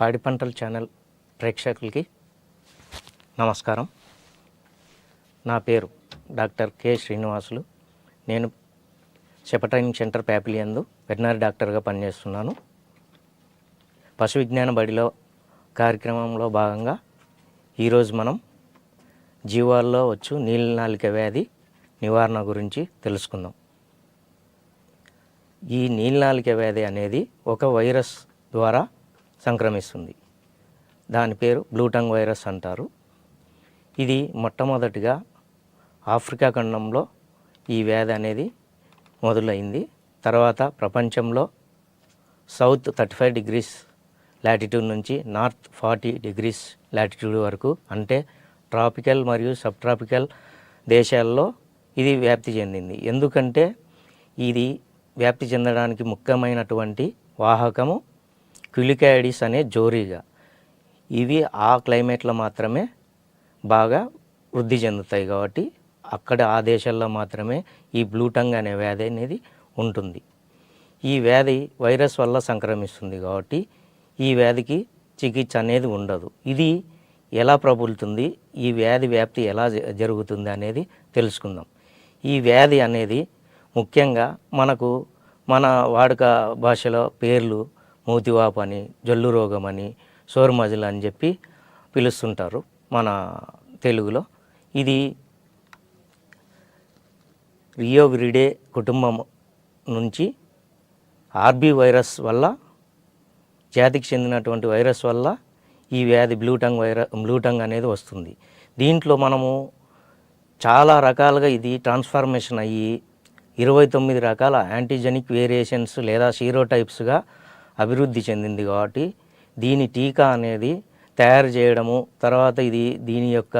పాడి పంటల ఛానల్ ప్రేక్షకులకి నమస్కారం. నా పేరు డాక్టర్ కె శ్రీనివాసులు. నేను సెపటైనింగ్ సెంటర్ ప్యాపిలియందు వెటనరీ డాక్టర్గా పనిచేస్తున్నాను. పశు విజ్ఞాన బడిలో కార్యక్రమంలో భాగంగా ఈరోజు మనం జీవాల్లో వచ్చు నీలినాలిక వ్యాధి నివారణ గురించి తెలుసుకుందాం. ఈ నీలినాలిక వ్యాధి అనేది ఒక వైరస్ ద్వారా సంక్రమిస్తుంది. దాని పేరు బ్లూటంగ్ వైరస్ అంటారు. ఇది మొట్టమొదటిగా ఆఫ్రికా ఖండంలో ఈ వ్యాధి అనేది మొదలైంది. తర్వాత ప్రపంచంలో south thirty five degrees latitude నుంచి నార్త్ ఫార్టీ డిగ్రీస్ లాటిట్యూడ్ వరకు అంటే ట్రాపికల్ మరియు సబ్ ట్రాపికల్ దేశాల్లో ఇది వ్యాప్తి చెందింది. ఎందుకంటే ఇది వ్యాప్తి చెందడానికి ముఖ్యమైనటువంటి వాహకము క్యులికాయిడిస్ అనే జోరీగా. ఇవి ఆ క్లైమేట్లో మాత్రమే బాగా వృద్ధి చెందుతాయి కాబట్టి అక్కడ ఆ దేశాల్లో మాత్రమే ఈ బ్లూటంగ్ అనే వ్యాధి అనేది ఉంటుంది. ఈ వ్యాధి వైరస్ వల్ల సంక్రమిస్తుంది కాబట్టి ఈ వ్యాధికి చికిత్స అనేది ఉండదు. ఇది ఎలా ప్రబులుతుంది ఈ వ్యాధి వ్యాప్తి ఎలా జ- జరుగుతుంది అనేది తెలుసుకుందాం. ఈ వ్యాధి అనేది ముఖ్యంగా మనకు మన వాడుక భాషలో పేర్లు మూతివాపు అని జల్లు రోగం అని సోర్మజులు అని చెప్పి పిలుస్తుంటారు మన తెలుగులో. ఇది రియోవిరిడే కుటుంబం నుంచి ఆర్బీ వైరస్ వల్ల జాతికి చెందినటువంటి వైరస్ వల్ల ఈ వ్యాధి బ్లూటంగ్ వైరస్ బ్లూటంగ్ అనేది వస్తుంది. దీంట్లో మనము చాలా రకాలుగా ఇది ట్రాన్స్ఫార్మేషన్ అయ్యి ఇరవై తొమ్మిది రకాల యాంటీజెనిక్ వేరియేషన్స్ లేదా సీరోటైప్స్గా అభివృద్ధి చెందింది కాబట్టి దీని టీకా అనేది తయారు చేయడము తర్వాత ఇది దీని యొక్క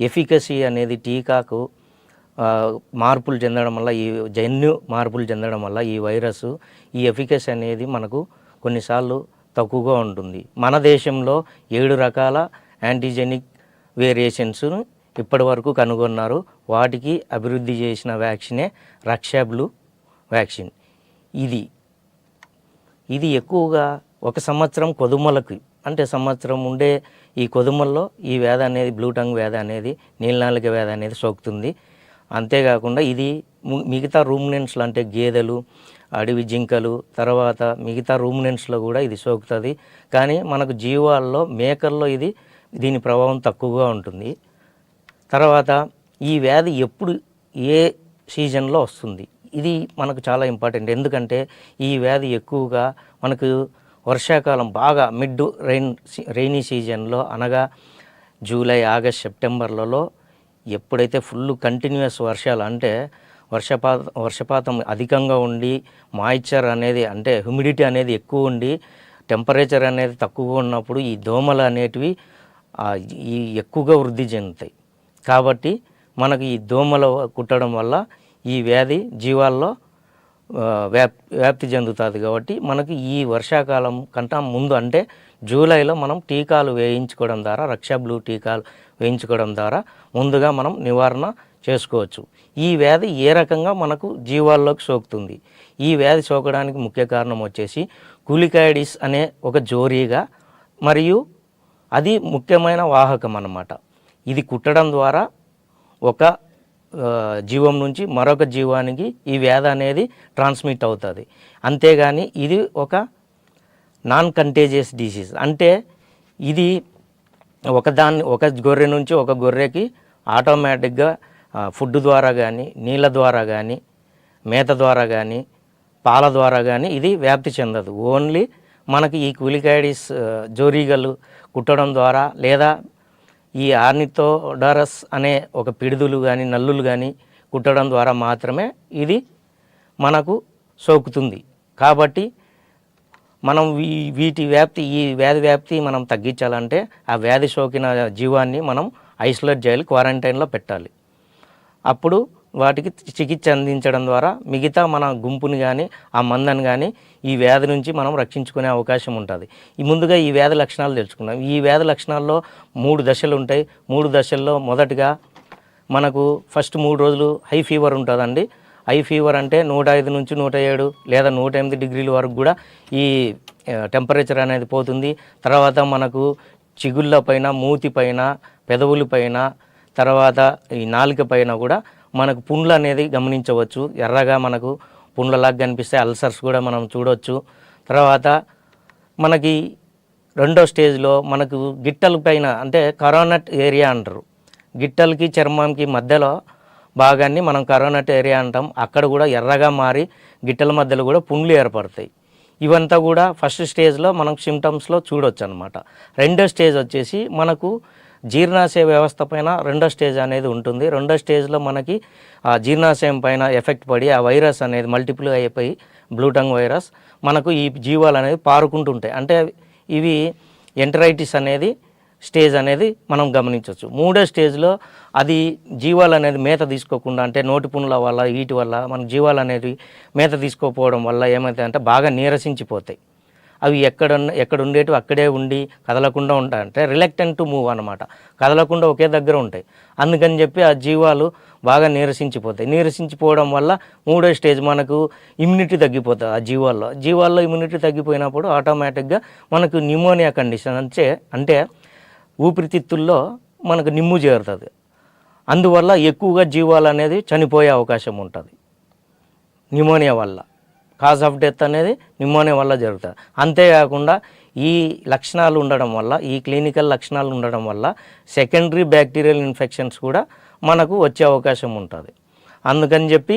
ఎఫికసీ అనేది టీకాకు మార్పులు చెందడం వల్ల ఈ జన్యు మార్పులు చెందడం వల్ల ఈ వైరస్ ఈ ఎఫికసీ అనేది మనకు కొన్నిసార్లు తక్కువగా ఉంటుంది. మన దేశంలో ఏడు రకాల యాంటీజెనిక్ వేరియేషన్స్ను ఇప్పటి వరకు కనుగొన్నారు. వాటికి అభివృద్ధి చేసిన వ్యాక్సినే రక్షాబ్లు వ్యాక్సిన్. ఇది ఇది ఎక్కువగా ఒక సంవత్సరం కొదుమలకి అంటే సంవత్సరం ఉండే ఈ కొదుమల్లో ఈ వ్యాధి అనేది బ్లూటంగ్ వ్యాధి అనేది నీలనాలిక వ్యాధి అనేది సోకుతుంది. అంతేకాకుండా ఇది మిగతా రూమినెంట్స్లు అంటే గేదెలు అడవి జింకలు తర్వాత మిగతా రూమినెంట్స్లో కూడా ఇది సోకుతుంది. కానీ మనకు జీవాల్లో మేకల్లో ఇది దీని ప్రభావం తక్కువగా ఉంటుంది. తర్వాత ఈ వ్యాధి ఎప్పుడు ఏ సీజన్లో వస్తుంది? ఇది మనకు చాలా ఇంపార్టెంట్. ఎందుకంటే ఈ వ్యాధి ఎక్కువగా మనకు వర్షాకాలం బాగా మిడ్ రైన్ రైనీ సీజన్లో అనగా జూలై ఆగస్ట్ సెప్టెంబర్లలో ఎప్పుడైతే ఫుల్ కంటిన్యూస్ వర్షాలు అంటే వర్షపాత వర్షపాతం అధికంగా ఉండి మాయిశ్చర్ అనేది అంటే హ్యూమిడిటీ అనేది ఎక్కువ ఉండి టెంపరేచర్ అనేది తక్కువగా ఉన్నప్పుడు ఈ దోమలు అనేటివి ఈ ఎక్కువగా వృద్ధి చెందుతాయి. కాబట్టి మనకు ఈ దోమలు కుట్టడం వల్ల ఈ వ్యాధి జీవాల్లో వ్యాప్ వ్యాప్తి చెందుతుంది కాబట్టి మనకి ఈ వర్షాకాలం కంటే ముందు అంటే జూలైలో మనం టీకాలు వేయించుకోవడం ద్వారా రక్షా బ్లూ టీకాలు వేయించుకోవడం ద్వారా ముందుగా మనం నివారణ చేసుకోవచ్చు. ఈ వ్యాధి ఏ రకంగా మనకు జీవాల్లోకి సోకుతుంది? ఈ వ్యాధి సోకడానికి ముఖ్య కారణం వచ్చేసి కులికాయిడిస్ అనే ఒక జోరీగా మరియు అది ముఖ్యమైన వాహకం అన్నమాట. ఇది కుట్టడం ద్వారా ఒక జీవం నుంచి మరొక జీవానికి ఈ వ్యాధి అనేది ట్రాన్స్మిట్ అవుతుంది. అంతేగాని ఇది ఒక నాన్ కంటేజియస్ డిసీజ్ అంటే ఇది ఒకదాన్ని ఒక గొర్రె నుంచి ఒక గొర్రెకి ఆటోమేటిక్గా ఫుడ్ ద్వారా కానీ నీళ్ళ ద్వారా కానీ మేత ద్వారా కానీ పాల ద్వారా కానీ ఇది వ్యాప్తి చెందదు. ఓన్లీ మనకి ఈ కులికాయిడిస్ జోరీగలు కుట్టడం ద్వారా లేదా ఈ ఆర్నితోడరస్ అనే ఒక పిడుదులు కానీ నల్లులు కానీ కుట్టడం ద్వారా మాత్రమే ఇది మనకు సోకుతుంది. కాబట్టి మనం వీటి వ్యాప్తి ఈ వ్యాధి వ్యాప్తి మనం తగ్గించాలంటే ఆ వ్యాధి సోకిన జీవాన్ని మనం ఐసోలేట్ చేయాలి క్వారంటైన్లో పెట్టాలి. అప్పుడు వాటికి చికిత్స అందించడం ద్వారా మిగతా మన గుంపుని కానీ ఆ మందని కానీ ఈ వ్యాధి నుంచి మనం రక్షించుకునే అవకాశం ఉంటుంది. ఈ ముందుగా ఈ వ్యాధి లక్షణాలు తెలుసుకుందాం. ఈ వ్యాధి లక్షణాల్లో మూడు దశలు ఉంటాయి. మూడు దశల్లో మొదటగా మనకు ఫస్ట్ మూడు రోజులు హై ఫీవర్ ఉంటుందండి. హై ఫీవర్ అంటే నూట ఐదు నుంచి నూట ఏడు లేదా నూట ఎనిమిది డిగ్రీల వరకు కూడా ఈ టెంపరేచర్ అనేది పోతుంది. తర్వాత మనకు చిగుళ్ళ పైన మూతి పైన పెదవుల పైన తర్వాత ఈ నాలుక పైన కూడా మనకు పుండ్లు అనేది గమనించవచ్చు. ఎర్రగా మనకు పుండ్లలాగా కనిపిస్తే అల్సర్స్ కూడా మనం చూడవచ్చు తర్వాత మనకి రెండో స్టేజ్లో మనకు గిట్టల పైన అంటే కరోనట్ ఏరియా అంటారు. గిట్టలకి చర్మంకి మధ్యలో భాగాన్ని మనం కరోనట్ ఏరియా అంటాం. అక్కడ కూడా ఎర్రగా మారి గిట్టల మధ్యలో కూడా పుండ్లు ఏర్పడతాయి. ఇవంతా కూడా ఫస్ట్ స్టేజ్లో మనం సిమ్టమ్స్లో చూడొచ్చు అనమాట రెండో స్టేజ్ వచ్చేసి మనకు జీర్ణాశయ వ్యవస్థ పైన రెండో స్టేజ్ అనేది ఉంటుంది. రెండో స్టేజ్లో మనకి ఆ జీర్ణాశయం పైన ఎఫెక్ట్ పడి ఆ వైరస్ అనేది మల్టిపుల్ అయిపోయి బ్లూటంగ్ వైరస్ మనకు ఈ జీవాలు అనేది పారుకుంటుంటాయి అంటే ఇవి ఎంటరైటిస్ అనేది స్టేజ్ అనేది మనం గమనించవచ్చు. మూడో స్టేజ్లో అది జీవాలు అనేది మేత తీసుకోకుండా అంటే నోటి పుండ్ల వల్ల వీటి వల్ల మన జీవాలు అనేది మేత తీసుకోకపోవడం వల్ల ఏమవుతాయి అంటే బాగా నీరసించిపోతాయి. అవి ఎక్కడ ఎక్కడ ఉండేటివి అక్కడే ఉండి కదలకుండా ఉంటాయి అంటే రిలెక్టెంట్ టు మూవ్ అనమాట కదలకుండా ఒకే దగ్గర ఉంటాయి. అందుకని చెప్పి ఆ జీవాలు బాగా నీరసించిపోతాయి. నీరసించిపోవడం వల్ల మూడో స్టేజ్ మనకు ఇమ్యూనిటీ తగ్గిపోతుంది ఆ జీవాల్లో. జీవాల్లో ఇమ్యూనిటీ తగ్గిపోయినప్పుడు ఆటోమేటిక్గా మనకు న్యూమోనియా కండిషన్ అంటే అంటే ఊపిరితిత్తుల్లో మనకు నిమ్ము చేరుతుంది. అందువల్ల ఎక్కువగా జీవాలు అనేది చనిపోయే అవకాశం ఉంటుంది. న్యూమోనియా వల్ల. కాజ్ ఆఫ్ డెత్ అనేది న్యూమోనియా వల్ల జరుగుతుంది అంతేకాకుండా ఈ లక్షణాలు ఉండడం వల్ల ఈ క్లినికల్ లక్షణాలు ఉండడం వల్ల సెకండరీ బ్యాక్టీరియల్ ఇన్ఫెక్షన్స్ కూడా మనకు వచ్చే అవకాశం ఉంటుంది. అందుకని చెప్పి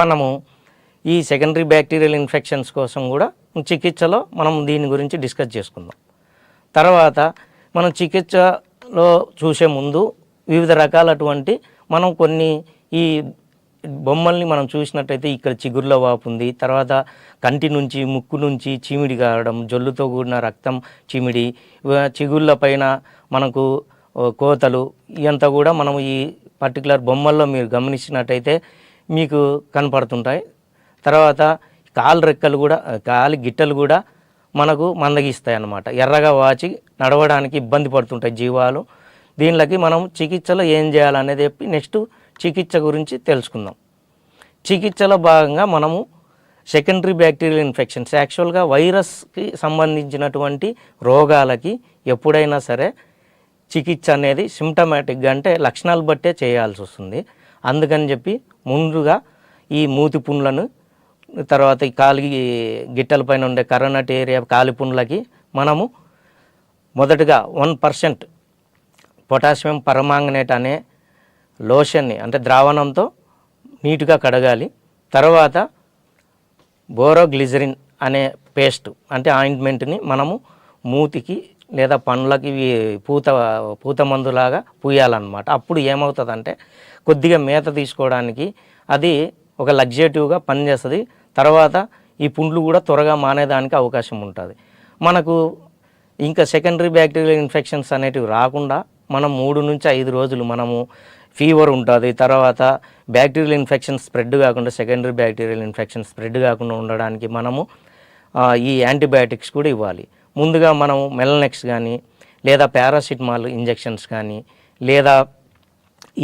మనము ఈ సెకండరీ బ్యాక్టీరియల్ ఇన్ఫెక్షన్స్ కోసం కూడా చికిత్సలో మనం దీని గురించి డిస్కస్ చేసుకుందాం. తర్వాత మనం చికిత్సలో చూసే ముందు వివిధ రకాలటువంటి మనం కొన్ని ఈ బొమ్మల్ని మనం చూసినట్టయితే ఇక్కడ చిగుర్ల వాపు ఉంది. తర్వాత కంటి నుంచి ముక్కు నుంచి చీమిడి కారడం జొల్లుతో కూడిన రక్తం చీమిడి చిగుళ్ళ పైన మనకు కోతలు ఇవంతా కూడా మనం ఈ పర్టికులర్ బొమ్మల్లో మీరు గమనించినట్టయితే మీకు కనపడుతుంటాయి. తర్వాత కాలు రెక్కలు కూడా కాలి గిట్టలు కూడా మనకు మందగిస్తాయి అన్నమాట ఎర్రగా వాచి నడవడానికి ఇబ్బంది పడుతుంటాయి జీవాలు. దీనిలోకి మనం చికిత్సలో ఏం చేయాలనేది చెప్పి నెక్స్ట్ చికిత్స గురించి తెలుసుకుందాం. చికిత్సలో భాగంగా మనము సెకండరీ బ్యాక్టీరియల్ ఇన్ఫెక్షన్స్ యాక్చువల్గా వైరస్కి సంబంధించినటువంటి రోగాలకి ఎప్పుడైనా సరే చికిత్స అనేది సిమ్టమాటిక్గా అంటే లక్షణాలు బట్టే చేయాల్సి వస్తుంది. అందుకని చెప్పి ముందుగా ఈ మూతి పుండ్లను తర్వాత ఈ కాలి గిట్టల పైన ఉండే కరోనట్ ఏరియా కాలి పుండ్లకి మనము మొదటగా వన్ పర్సెంట్ పొటాషియం పరమాంగనేట్ అనే లోషన్ని అంటే ద్రావణంతో నీటుగా కడగాలి. తర్వాత బోరోగ్లిజరిన్ అనే పేస్ట్ అంటే ఆయింట్మెంట్ని మనము మూతికి లేదా పండ్లకి పూత పూత మందులాగా పూయాలన్నమాట. అప్పుడు ఏమవుతుందంటే కొద్దిగా మేత తీసుకోవడానికి అది ఒక లగ్జేటివ్గా పనిచేస్తుంది. తర్వాత ఈ పుండ్లు కూడా త్వరగా మానేదానికి అవకాశం ఉంటుంది. మనకు ఇంకా సెకండరీ బ్యాక్టీరియల్ ఇన్ఫెక్షన్స్ అనేటివి రాకుండా మనం మూడు నుంచి ఐదు రోజులు మనము ఫీవర్ ఉంటుంది తర్వాత బ్యాక్టీరియల్ ఇన్ఫెక్షన్ స్ప్రెడ్ కాకుండా సెకండరీ బ్యాక్టీరియల్ ఇన్ఫెక్షన్ స్ప్రెడ్ కాకుండా ఉండడానికి మనము ఈ యాంటీబయాటిక్స్ కూడా ఇవ్వాలి. ముందుగా మనము మెలనెక్స్ కానీ లేదా పారాసిటమాల్ ఇంజెక్షన్స్ కానీ లేదా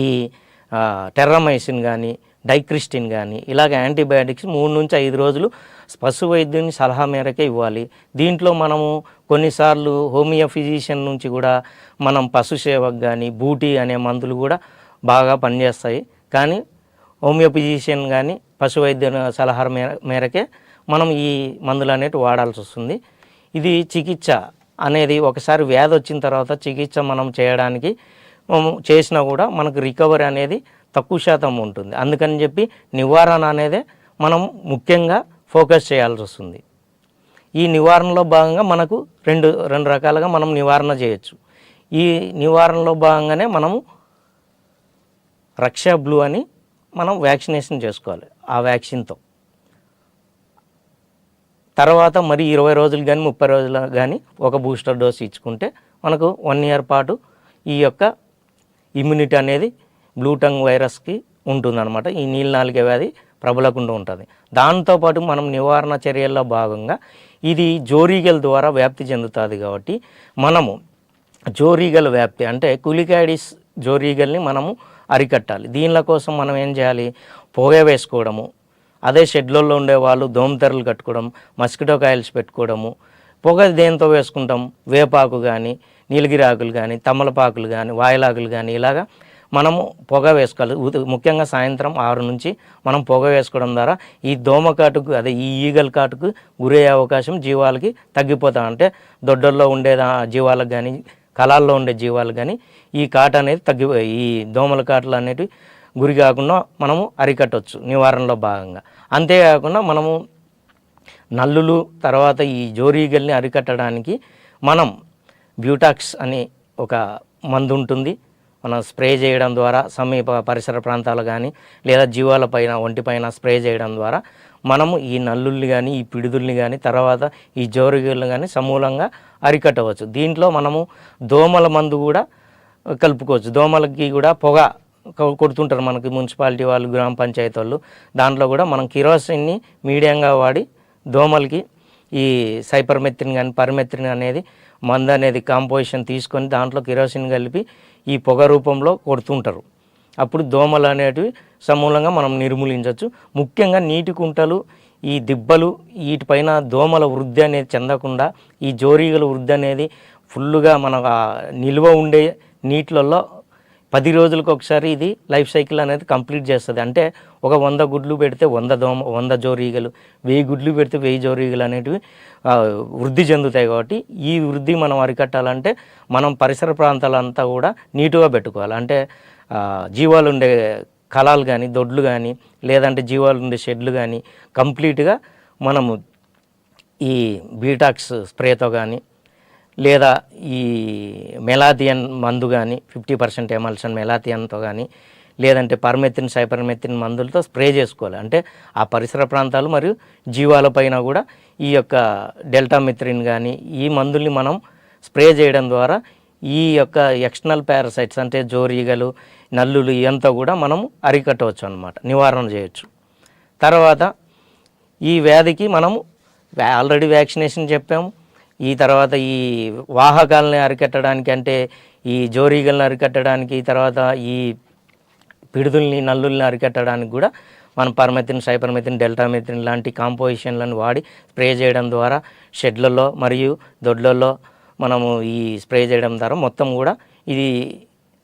ఈ టెర్రమైసిన్ కానీ డైక్రిస్టిన్ కానీ ఇలాగ యాంటీబయాటిక్స్ మూడు నుంచి ఐదు రోజులు పశు వైద్యుని సలహా మేరకే ఇవ్వాలి. దీంట్లో మనము కొన్నిసార్లు హోమియో ఫిజిషియన్ నుంచి కూడా మనం పశు సేవకు కానీ బూటీ అనే మందులు కూడా బాగా పనిచేస్తాయి. కానీ హోమియోపిజిషియన్ కానీ పశు వైద్యుల సలహా మేర మేరకే మనం ఈ మందులు అనేవి వాడాల్సి వస్తుంది. ఇది చికిత్స అనేది ఒకసారి వ్యాధి వచ్చిన తర్వాత చికిత్స మనం చేయడానికి మనం చేసినా కూడా మనకు రికవరీ అనేది తక్కువ శాతం ఉంటుంది. అందుకని చెప్పి నివారణ అనేది మనం ముఖ్యంగా ఫోకస్ చేయాల్సి వస్తుంది. ఈ నివారణలో భాగంగా మనకు రెండు రెండు రకాలుగా మనం నివారణ చేయొచ్చు. ఈ నివారణలో భాగంగానే మనము రక్షా బ్లూ అని మనం వ్యాక్సినేషన్ చేసుకోవాలి ఆ వ్యాక్సిన్తో. తర్వాత మరి ఇరవై రోజులు కానీ ముప్పై రోజులు కానీ ఒక బూస్టర్ డోస్ ఇచ్చుకుంటే మనకు వన్ ఇయర్ పాటు ఈ యొక్క ఇమ్యూనిటీ అనేది బ్లూటంగ్ వైరస్కి ఉంటుందన్నమాట. ఈ నీళ్ళ నాలుగే వ్యాధి ప్రబలకుండా ఉంటుంది. దాంతోపాటు మనం నివారణ చర్యల్లో భాగంగా ఇది జోరీగల ద్వారా వ్యాప్తి చెందుతుంది కాబట్టి మనము జోరీగల వ్యాప్తి అంటే కులికాడిస్ జోరీగల్ని మనము అరికట్టాలి. దీనిల కోసం మనం ఏం చేయాలి? పొగ వేసుకోవడము అదే షెడ్లలో ఉండే వాళ్ళు దోమతెరలు కట్టుకోవడం మస్కిటో కాయిల్స్ పెట్టుకోవడము పొగ దేంతో వేసుకుంటాం? వేపాకు కానీ నీలగిరి ఆకులు కానీ తమలపాకులు కానీ వాయిలాకులు కానీ ఇలాగా మనము పొగ వేసుకోవాలి. ముఖ్యంగా సాయంత్రం ఆరు నుంచి మనం పొగ వేసుకోవడం ద్వారా ఈ దోమ కాటుకు అదే ఈ ఈగల కాటుకు గురయ్యే అవకాశం జీవాలకి తగ్గిపోతా. అంటే దొడ్డల్లో ఉండే దా- జీవాలకు కానీ కళాల్లో ఉండే జీవాలు కానీ ఈ కాట అనేది తగ్గి ఈ దోమల కాటలు అనేటివి గురి కాకుండా మనము అరికట్టవచ్చు నివారణలో భాగంగా. అంతేకాకుండా మనము నల్లులు తర్వాత ఈ జోరీగల్ని అరికట్టడానికి మనం బ్యూటాక్స్ అనే ఒక మందు ఉంటుంది. మనం స్ప్రే చేయడం ద్వారా సమీప పరిసర ప్రాంతాలు కానీ లేదా జీవాల పైన ఒంటి ఒంటిపైన స్ప్రే చేయడం ద్వారా మనము ఈ నల్లుల్ని కానీ ఈ పిడుదుల్ని కానీ తర్వాత ఈ జోరీగల్ని కానీ సమూలంగా అరికట్టవచ్చు. దీంట్లో మనము దోమల మందు కూడా కలుపుకోవచ్చు. దోమలకి కూడా పొగ కొడుతుంటారు మనకి మున్సిపాలిటీ వాళ్ళు గ్రామ పంచాయతీ వాళ్ళు. దాంట్లో కూడా మనం కిరోసిన్ని మీడియంగా వాడి దోమలకి ఈ సైపర్మెత్రిన్ కానీ పర్మెత్రిన్ అనేది మందు అనేది కాంపోజిషన్ తీసుకొని దాంట్లో కిరోసిన్ కలిపి ఈ పొగ రూపంలో కొడుతుంటారు. అప్పుడు దోమలు అనేటివి సమూలంగా మనం నిర్మూలించవచ్చు. ముఖ్యంగా నీటి కుంటలు ఈ దిబ్బలు వీటిపైన దోమల వృద్ధి అనేది చెందకుండా ఈ జోరీగల వృద్ధి అనేది ఫుల్గా మన నిల్వ ఉండే నీటిలలో పది రోజులకు ఒకసారి ఇది లైఫ్ సైకిల్ అనేది కంప్లీట్ చేస్తుంది. అంటే ఒక వంద గుడ్లు పెడితే వంద దోమ వంద జోరీగలు వెయ్యి గుడ్లు పెడితే వెయ్యి జోరీగలు అనేటివి వృద్ధి చెందుతాయి కాబట్టి ఈ వృద్ధి మనం అరికట్టాలంటే మనం పరిసర ప్రాంతాలంతా కూడా నీటుగా పెట్టుకోవాలి. అంటే జీవాలు ఉండే కళాలు కానీ దొడ్లు కానీ లేదంటే జీవాలు ఉండే షెడ్లు కానీ కంప్లీట్గా మనము ఈ బీటాక్స్ స్ప్రేతో కానీ లేదా ఈ మెలాథియన్ మందు కానీ ఫిఫ్టీ పర్సెంట్ ఎమల్షన్ మెలాథియన్తో కానీ లేదంటే పర్మెత్రిన్ సైపర్మెత్రిన్ మందులతో స్ప్రే చేసుకోవాలి. అంటే ఆ పరిసర ప్రాంతాలు మరియు జీవాలపైన కూడా ఈ యొక్క డెల్టా డెల్టామిత్రిన్ కానీ ఈ మందుల్ని మనం స్ప్రే చేయడం ద్వారా ఈ యొక్క ఎక్స్టర్నల్ పారాసైట్స్ అంటే జోరీగలు నల్లులు ఇవంతా కూడా మనం అరికట్టవచ్చు అన్నమాట నివారణ చేయొచ్చు. తర్వాత ఈ వ్యాధికి మనము ఆల్రెడీ వ్యాక్సినేషన్ చెప్పాము ఈ తర్వాత ఈ వాహకాలని అరికట్టడానికి అంటే ఈ జోరీగల్ని అరికట్టడానికి తర్వాత ఈ పిడుదుల్ని నల్లుల్ని అరికట్టడానికి కూడా మనం పర్మెథిన్ సైపర్మెథిన్ డెల్టామెథిన్ లాంటి కాంపోజిషన్లను వాడి స్ప్రే చేయడం ద్వారా షెడ్లలో మరియు దొడ్లలో మనము ఈ స్ప్రే చేయడం ద్వారా మొత్తం కూడా ఇది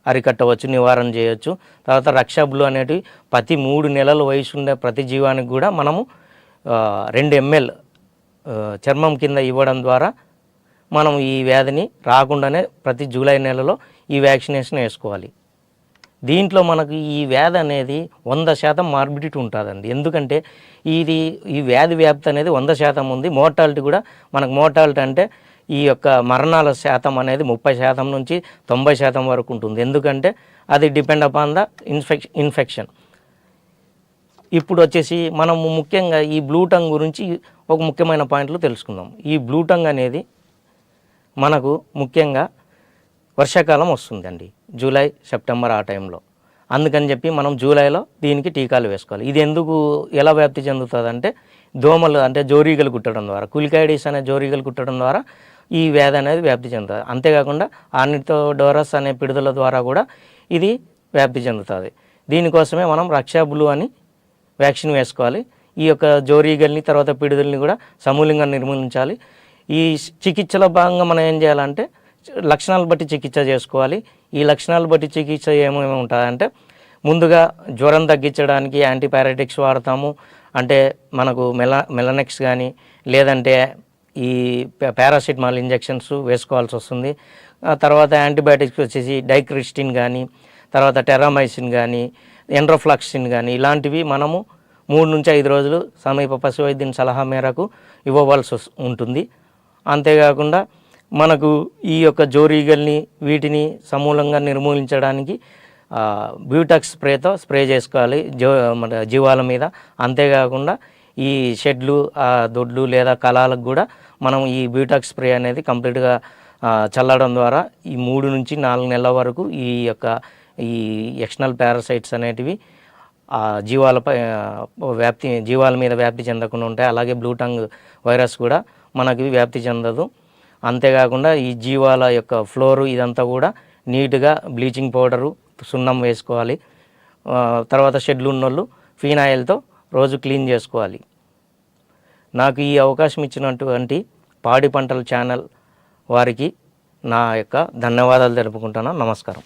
అరికట్టవచ్చు నివారణ చేయవచ్చు తర్వాత రక్షబ్లు అనేటివి ప్రతి మూడు నెలల వయసు ఉండే ప్రతి జీవానికి కూడా మనము రెండు ఎంఎల్ చర్మం కింద ఇవ్వడం ద్వారా మనం ఈ వ్యాధిని రాకుండానే ప్రతి జూలై నెలలో ఈ వ్యాక్సినేషన్ వేసుకోవాలి. దీంట్లో మనకు ఈ వ్యాధి అనేది వంద శాతం మార్బిడిటీ ఉంటుందండి. ఎందుకంటే ఇది ఈ వ్యాధి వ్యాప్తి అనేది వంద శాతం ఉంది. మోర్టాలిటీ కూడా మనకు మోర్టాలిటీ అంటే ఈ యొక్క మరణాల శాతం అనేది ముప్పై శాతం నుంచి తొంభై శాతం వరకు ఉంటుంది. ఎందుకంటే అది depend upon the infec infection ఇప్పుడు వచ్చేసి మనము ముఖ్యంగా ఈ బ్లూటంగ్ గురించి ఒక ముఖ్యమైన పాయింట్లు తెలుసుకుందాం. ఈ బ్లూటంగ్ అనేది మనకు ముఖ్యంగా వర్షాకాలం వస్తుందండి. జూలై సెప్టెంబర్ ఆ టైంలో. అందుకని చెప్పి మనం జూలైలో దీనికి టీకాలు వేసుకోవాలి. ఇది ఎందుకు ఎలా వ్యాప్తి చెందుతుంది అంటే దోమలు అంటే జోరీగలు కుట్టడం ద్వారా కులికైడిస్ అనే జోరీగలు కుట్టడం ద్వారా ఈ వ్యాధి అనేది వ్యాప్తి చెందుతుంది. అంతేకాకుండా ఆర్నితో డోరస్ అనే పిడుదల ద్వారా కూడా ఇది వ్యాప్తి చెందుతుంది. దీనికోసమే మనం రక్షాబులు అని వ్యాక్సిన్ వేసుకోవాలి. ఈ యొక్క జోరీగల్ని తర్వాత పిడుదల్ని కూడా సమూలంగా నిర్మూలించాలి. ఈ చికిత్సలో భాగంగా మనం ఏం చేయాలంటే లక్షణాలు బట్టి చికిత్స చేసుకోవాలి. ఈ లక్షణాలు బట్టి చికిత్స ఏమేమి ఉంటుందంటే ముందుగా జ్వరం తగ్గించడానికి యాంటీపారాటిక్స్ వాడతాము. అంటే మనకు మెలా మెలనెక్స్ కానీ లేదంటే ఈ పారాసిటమాల్ ఇంజెక్షన్స్ వేసుకోవాల్సి వస్తుంది. తర్వాత యాంటీబయాటిక్స్ వచ్చేసి డైక్రిస్టిన్ కానీ తర్వాత టెరామైసిన్ కానీ ఎండ్రోఫ్లాక్సిన్ కానీ ఇలాంటివి మనము మూడు నుంచి ఐదు రోజులు సమీప పశు వైద్యుని సలహా మేరకు ఇవ్వవలసి వస్- ఉంటుంది. అంతేకాకుండా మనకు ఈ యొక్క జోరీగల్ని వీటిని సమూలంగా నిర్మూలించడానికి బ్యూటక్ బ్యూటాక్స్ స్ప్రేతో స్ప్రే చేసుకోవాలి జో మన జీవాల మీద. అంతేకాకుండా ఈ షెడ్లు ఆ దొడ్లు లేదా కళాలకు కూడా మనం ఈ బ్యూటాక్స్ స్ప్రే అనేది కంప్లీట్గా చల్లడం ద్వారా ఈ మూడు నుంచి నాలుగు నెలల వరకు ఈ యొక్క ఈ ఎక్స్టర్నల్ పారాసైట్స్ అనేటివి ఆ జీవాలపై వ్యాప్తి జీవాల మీద వ్యాప్తి చెందకుండా ఉంటాయి. అలాగే బ్లూటంగ్ వైరస్ కూడా మనకి వ్యాప్తి చెందదు. అంతేకాకుండా ఈ జీవాల యొక్క ఫ్లోరు ఇదంతా కూడా నీట్గా బ్లీచింగ్ పౌడరు సున్నం వేసుకోవాలి. తర్వాత షెడ్లు ఉన్నోళ్ళు ఫీనాయిల్తో రోజు క్లీన్ చేసుకోవాలి. నాకు ఈ అవకాశం ఇచ్చినటువంటి పాడి పంటల ఛానల్ వారికి నా యొక్క ధన్యవాదాలు తెలుపుకుంటున్నాను. నమస్కారం.